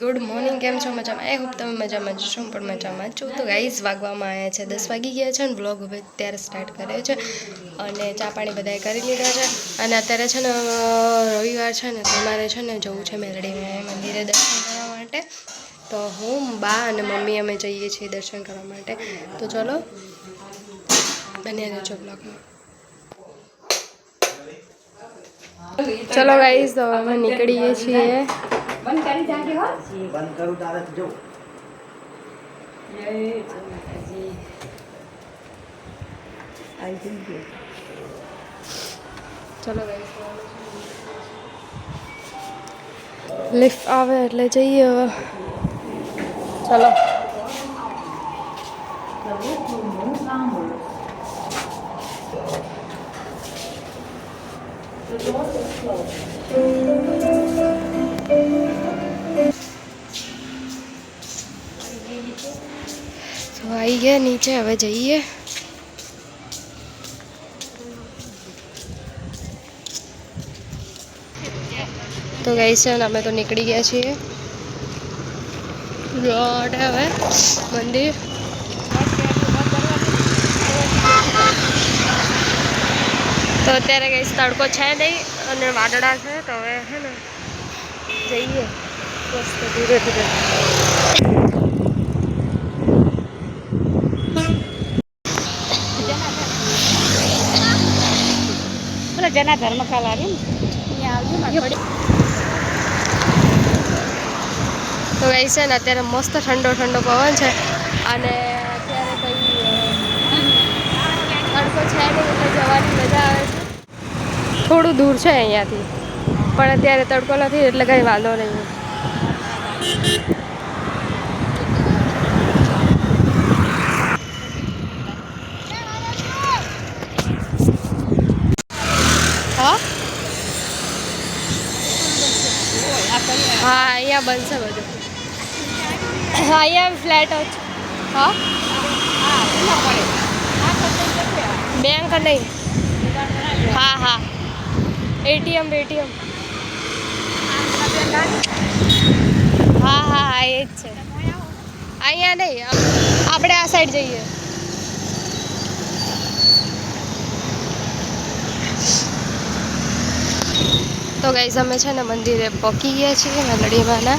Good morning, કેમ છો? મજામાં? આઈ હોપ તમે મજામાં જ છો, હું પણ મજામાં છું. તો ગાઈઝ વાગવામાં આવ્યા છે દસ વાગી ગયા છે અને બ્લોગ હવે ત્યારે સ્ટાર્ટ કર્યો છે અને ચા પાણી બધાએ કરી લીધા છે. અને અત્યારે છે ને રવિવાર છે ને, તો મારે છે ને જવું છે મેલડી મંદિરે દર્શન કરવા માટે. તો હું, બા અને મમ્મી અમે જઈએ છીએ દર્શન કરવા માટે. તો ચલો, બન્યા રહેજો બ્લોગમાં ચલો ગાઈઝ તો અમે નીકળીએ છીએ. બંધ કરું તારે જો ચલો ગાઈસ લિફ્ટ આવે એટલે જઈએ હવે ચલો તો આવી ગયા નીચે હવે જઈએ તો ગઈ છે ને અમે તો નીકળી ગયા છીએ રોડ હવે મંદિર તો અત્યારે ગઈ તડકો છે નહીં અને વાદળા છે, તો હવે, હે ને, જઈએ. મસ્ત ધીરે ધીરે. જેના ધર્મશાળા રહી ને તો ગઈ છે ને અત્યારે મસ્ત ઠંડો ઠંડો પવન છે. અને અત્યારે કંઈ તડકો છે નહીં એટલે જવાની મજા આવે છે. થોડું દૂર છે અહીંયાથી. પણ અત્યારે તડકો નથી એટલે કંઈ વાંધો નહીં હા હા અહીંયા બનશે બધું હા અહીંયા ફ્લેટ જ હા બેંક નહીં હા હા એટીએમ એટીએમ હા હા હા એ જ છે। અહીંયા નહીં આપણે આ સાઈડ જઈએ તો ગાઈઝ અમે છે ને મંદિરે પહોંચી ગયા છીએ મેલડીમાંના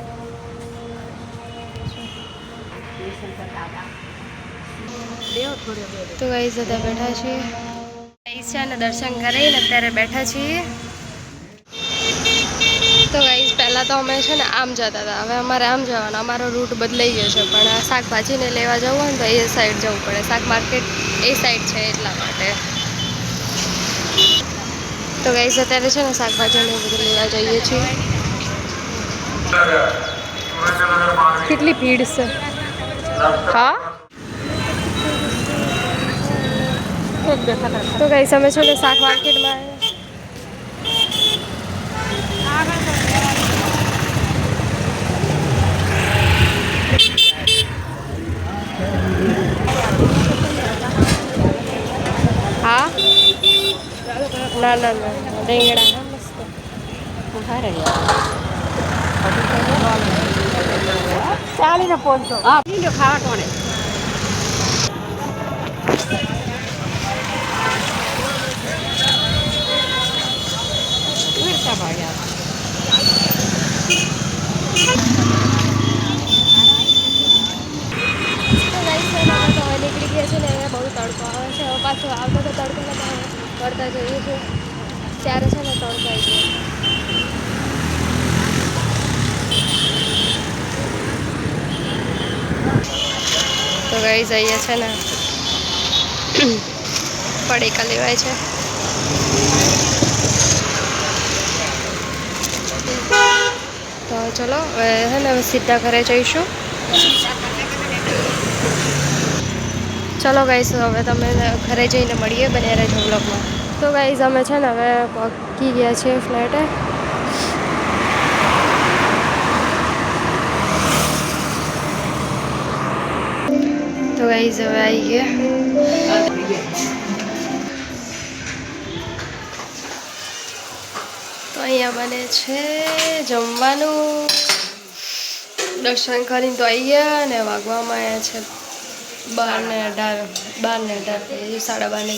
તો ગાઈઝ અત્યારે બેઠા છીએ. ગાઈઝ છે ને દર્શન કરીને અત્યારે બેઠા છીએ. તો ગાઈઝ પહેલાં તો અમે છે ને આમ જતા હતા. હવે અમારે આમ જવાનું અમારો રૂટ બદલાઈ ગયો છે. પણ શાકભાજીને લેવા જવું હોય ને તો એ સાઈડ જવું પડે. શાક માર્કેટ એ સાઈડ છે એટલા માટે. તો ગાઈઝ અત્યારે છે ને શાકભાજીને બધું લેવા જઈએ છીએ. કેટલી ભીડ છે. હા? તો કઈ સમય છો ને શાક માર્કેટમાં હા? ના ના ના, રીંગણા, હા, મસ્ત. ચાલીને પહોંચો હા ખાવા ટોણે મિરચા ભાગ્યા કે છે ને અહીંયા બહુ તડકો આવે છે હવે પાછો આવતા તો તડકો નતો આવે પડતા જઈએ છે ત્યારે છે ને તડકા આવી તો ગઈ જઈએ છે ને પડીકા લેવાય છે. તો ચલો છે ને સીધા ઘરે જઈશું. ચલો ગાઈસ હવે તમે ઘરે જઈને મળીએ બને રહેજો બ્લોગમાં તો ગાઈસ અમે છે ને હવે પહોંચી ગયા છીએ ફ્લેટે તો ગાઈસ હવે આવી ગયા. તો અહીંયા બને છે જમવાનું. દર્શન કરીને તો આવી ગયા અને વાગવામાં આવ્યા છે. બાર ને અઢાર બાર ને અઢાર સાડા બાર ને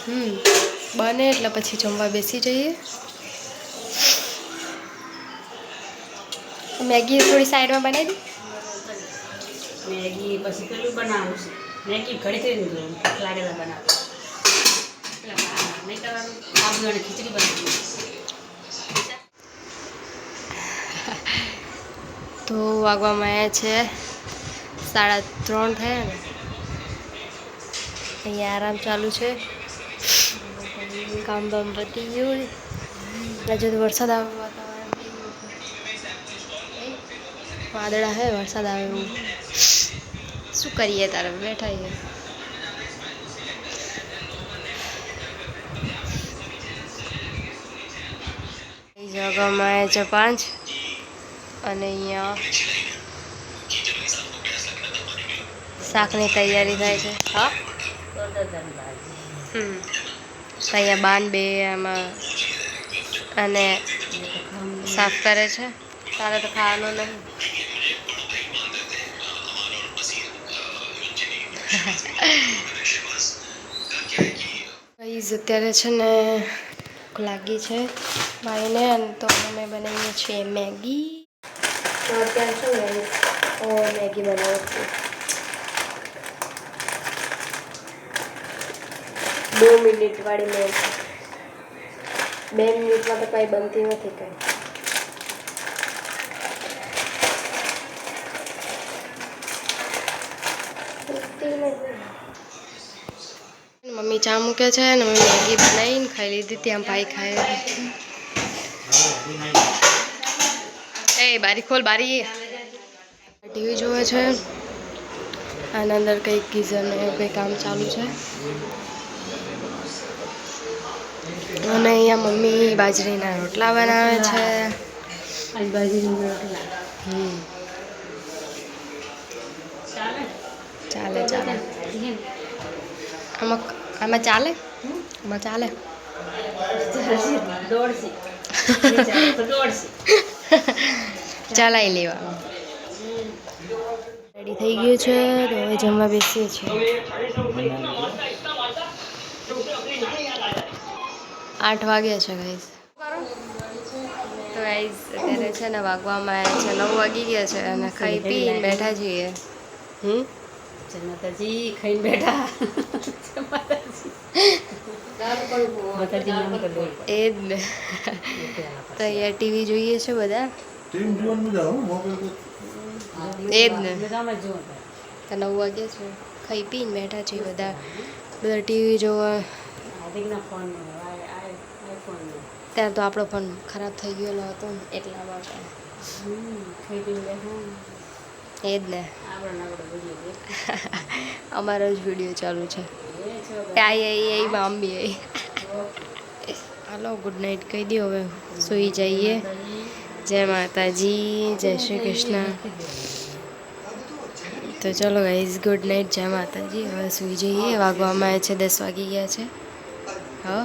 હમ બને એટલે પછી જમવા બેસી જઈએ. મેગી થોડી સાઈડમાં બનાવી દી. મેગી પછી પેલું બનાવું છે. મેગી ઘડી થઈ ભૂખ બનાવું. નહીં કરવાનું આબુ અને ખીચડી બનાવી તો વાગવામાં આવ્યા છે. સાડા ત્રણ થયા ને. અહીંયા આરામ ચાલુ છે. કામ બામ પતી ગયું હજુ તો વરસાદ આવે વાતાવરણ. છે. વાદળા હે, વરસાદ આવે એવું. શું કરીએ તારે? બેઠા એ જગામાં છે પાંચ. અને અહીંયા શાકની તૈયારી થાય છે. હા? હમ. અહીંયા બાન બે આમાં અને સાફ કરે છે. તારે તો ખાવાનું નહીં. ગાઈઝ અત્યારે છે ને ભૂખ લાગી છે ભાઈને અને તો અમે બનાવીએ છીએ મેગી. તો અત્યારે છે ને મેગી બનાવું છું બે મિનિટ વાળી મેગી બે મિનિટમાં તો કાંઈ બનતી નથી કાંઈ. મમ્મી ચા મૂકે છે ને મમ્મી મેગી બનાવીને ખાઈ લીધી ત્યાં ભાઈ ખાય એ બારી ખોલ, બારી. ટીવી જોવે છે. આના અંદર કંઈક ગીઝરને એવું કંઈ કામ ચાલુ છે. અને અહીંયા મમ્મી બાજરીના રોટલા બનાવે છે. બાજરીના રોટલા. ચાલે? ચાલે ચાલે. આમાં આમાં ચાલે? આમાં ચાલે? ચલાવી લેવા રેડી થઈ ગયું છે તો હવે જમવા બેસીએ છીએ. આઠ વાગ્યા છે ગાઈઝ તો ગાઈઝ અત્યારે છે ને વાગવામાં આવ્યા છે નવ વાગી ગયા છે અને ખાઈ પી બેઠા છીએ. હમ? માતાજી ખાઈને બેઠા. એ જ ને. તો અહીંયા ટીવી જોઈએ છે બધા? એ જ ને. તો નવ વાગ્યા છે. ખાઈ પીને બેઠા છીએ બધા. બધા ટીવી જોવા. ફોન ત્યારે તો આપણો પણ ખરાબ થઈ ગયેલો હતો ને. એટલા માટે. એ જ ને અમારો જ વીડિયો ચાલુ છે. એ છો આઈ આઈ આઈ મમ્મી હાલો ગુડ નાઇટ કહી દો હવે. સૂઈ જઈએ. જય માતાજી જય શ્રી કૃષ્ણ. તો ચલો ગાઈઝ ગુડ નાઇટ જય માતાજી. હવે સૂઈ જઈએ. વાગવામાં આવે છે દસ વાગી ગયા છે. હા.